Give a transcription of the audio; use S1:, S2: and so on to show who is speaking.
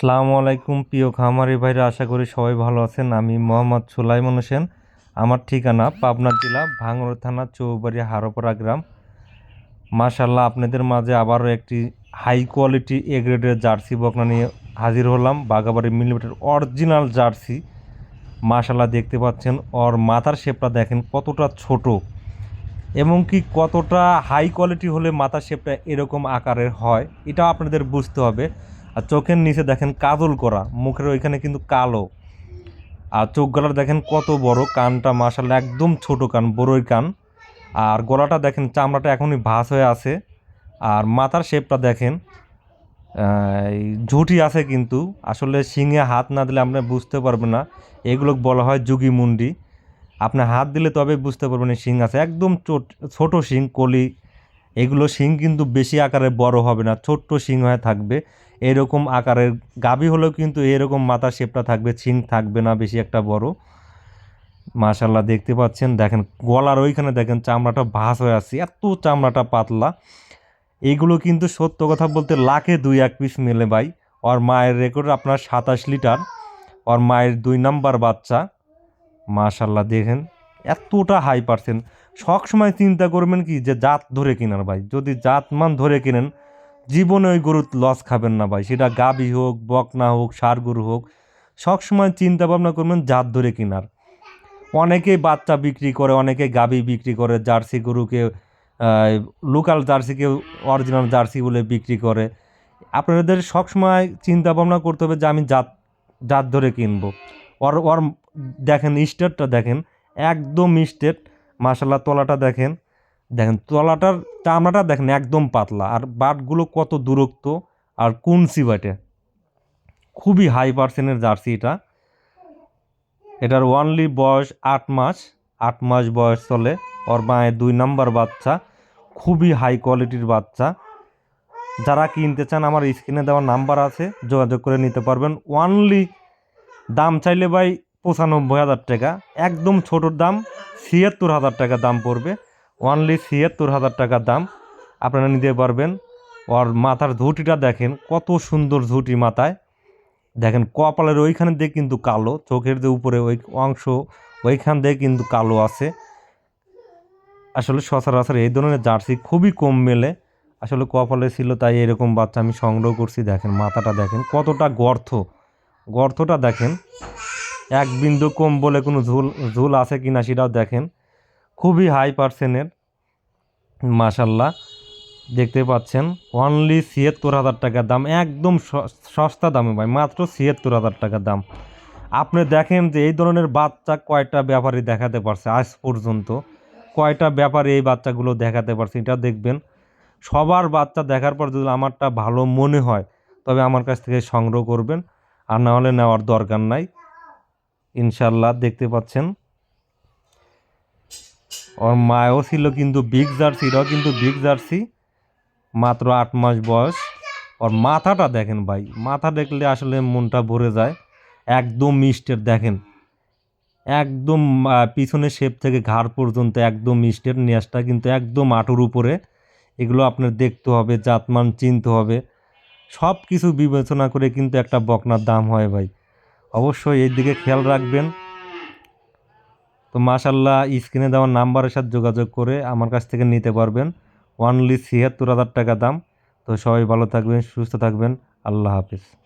S1: আসসালামু আলাইকুম প্রিয় খামারি ভাইরা, আশা করি সবাই ভালো আছেন। আমি মোহাম্মদ সুলাইমন হোসেন। আমার ঠিকানা পাবনা জেলা ভাঙড় থানা, চৌবাড়ি, হারোপাড়া গ্রাম। মাশাল্লাহ আপনাদের মাঝে আবারও একটি হাই কোয়ালিটি এ গ্রেডের জার্সি বকনা নিয়ে হাজির হলাম। Bagabari millimetre original jersey. মাশাল্লাহ দেখতে পাচ্ছেন, ওর মাথার শেপটা দেখেন কতটা ছোট। এবং কি কতটা হাই কোয়ালিটি হলে মাথার শেপটা এরকম আকারের হয় এটা আপনাদের বুঝতে হবে। আর চোখের নিচে দেখেন কাজল করা, মুখের ওইখানে কিন্তু কালো। আর চোখ গলার দেখেন কত বড়, কানটা মাসাল্লাহ একদম ছোট কান, বড়ই কান। আর গলাটা দেখেন চামড়াটা এখনই ভাস হয়ে আছে। আর মাথার শেপটা দেখেন ঝুঁটি আছে কিন্তু। আসলে শিঙে হাত না দিলে আপনি বুঝতে পারবেন না। এগুলো বলা হয় যুগি মুন্ডি। আপনি হাত দিলে তবে বুঝতে পারবেন শিং আছে। একদম ছোট শিং, কলি, এগুলো শিং কিন্তু বেশি আকারে বড় হবে না, ছোট্ট শিং হয়ে থাকবে। এরকম আকারের গাবি হলেও কিন্তু এরকম মাথা শেপটা থাকবে শিং থাকবে না বেশি একটা বড়। মাশাল্লাহ দেখতে পাচ্ছেন? দেখেন, গলার ওইখানে দেখেন, চামড়াটা ভাস হয়ে আছে, এত চামড়াটা পাতলা। এইগুলো কিন্তু সত্য কথা বলতে লাখে দুই এক পিস মেলে ভাই। ওর মায়ের রেকর্ড আপনার সাতাশ লিটার। ওর মায়ের দুই নাম্বার বাচ্চা। মাশাল্লাহ দেখেন, এতটা হাই পার্সেন্ট সবসময় চিন্তা করবেন কি? যে জাত ধরে কিনার ভাই। যদি জাত মান ধরে কিনেন জীবনে ওই গরুর লস খাবেন না ভাই। সেটা গাবি হোক, বকনা হোক, সার গরু হোক, সবসময় চিন্তা ভাবনা করবেন জাত ধরে কেনার। অনেকেই বাচ্চা বিক্রি করে, অনেকে গাবি বিক্রি করে, জার্সি গরুকে লোকাল জার্সিকে অরিজিনাল জার্সি বলে বিক্রি করে। আপনাদের সবসময় চিন্তা ভাবনা করতে হবে যে আমি জাত জাত ধরে কিনবো। ওর ওর, দেখেন, স্টেটটা দেখেন, একদম স্টেট মাসাল্লাহ তলাটা দেখেন। দেখেন তলাটার চামড়াটা দেখেন একদম পাতলা, আর বাটগুলো কত দূরত্ব আর কুনসি বাটে খুবই হাই পার্সেন্টের জার্সি এটা। এটার ওয়ানলি বয়স আট মাস আট মাস বয়স চলে। ওর মায়ের দুই নাম্বার বাচ্চা, খুবই হাই কোয়ালিটির বাচ্চা। যারা কিনতে চান, আমার স্ক্রিনে দেওয়া নাম্বার আছে, যোগাযোগ করে নিতে পারবেন। ওয়ানলি দাম চাইলে ভাই পঁচানব্বই হাজার টাকা, একদম ছোটোর দাম, ছিয়াত্তর হাজার টাকা দাম পড়বে। ওয়ানলি ছিয়াত্তর হাজার টাকা দাম। আপনারা নিতে পারবেন। ওর মাথার ঝুঁটিটা দেখেন, কত সুন্দর ঝুঁটি মাথায়। দেখেন, কপালের ওইখানে দিয়ে কিন্তু কালো, চোখের যে উপরে ওই অংশ, ওইখান দিয়ে কিন্তু কালো আছে। আসলে সচরাচর এই ধরনের জার্সি খুবই কম মেলে। আসলে কপালে ছিল তাই এরকম বাচ্চা আমি সংগ্রহ করছি। দেখেন, মাথাটা দেখেন, কতটা গর্ত। গর্তটা দেখেন, এক বিন্দু কম বলে কোনো ঝুল ঝুল আছে কি না সেটাও দেখেন। খুবই হাই পার্সেন্টের মাশাল্লাহ দেখতে পাচ্ছেন অনলি ছিয়াত্তর হাজার টাকা দাম, একদম সস্তা দামে ভাই, মাত্র ছিয়াত্তর হাজার টাকা দাম। আপনি দেখেন যে এই ধরনের বাচ্চা কয়টা ব্যাপারী দেখাতে পারছে আজ পর্যন্ত। কয়টা ব্যাপারে এই বাচ্চাগুলো দেখাতে পারছে, এটা দেখবেন। সবার বাচ্চা দেখার পর যদি আমারটা ভালো মনে হয়, তবে আমার কাছ থেকে সংগ্রহ করবেন। আর না হলে নেওয়ার দরকার নাই। ইনশাল্লাহ দেখতে পাচ্ছেন। ওর মায়ও ছিল কিন্তু বিগ জার্সি এটাও কিন্তু বিগ জার্সি মাত্র আট মাস বয়স ওর মাথাটা দেখেন ভাই মাথা দেখলে আসলে মনটা ভরে যায় একদম মিষ্টের দেখেন একদম আহ, পিছনের শেপ থেকে ঘাড় পর্যন্ত একদম মিষ্টের নেসটা কিন্তু একদম আটুর উপরে এগুলো আপনার দেখতে হবে জাতমান চিনতে হবে সব কিছু বিবেচনা করে কিন্তু একটা বকনার দাম হয় ভাই অবশ্যই এই দিকে খেয়াল রাখবেন তো মাশাল্লাহ স্ক্রিনে দেওয়ার নাম্বারের সাথে যোগাযোগ করে আমার কাছ থেকে নিতে পারবেন। ওয়ানলি ছিয়াত্তর হাজার টাকা দাম। তো সবাই ভালো থাকবেন, সুস্থ থাকবেন। আল্লাহ হাফিজ।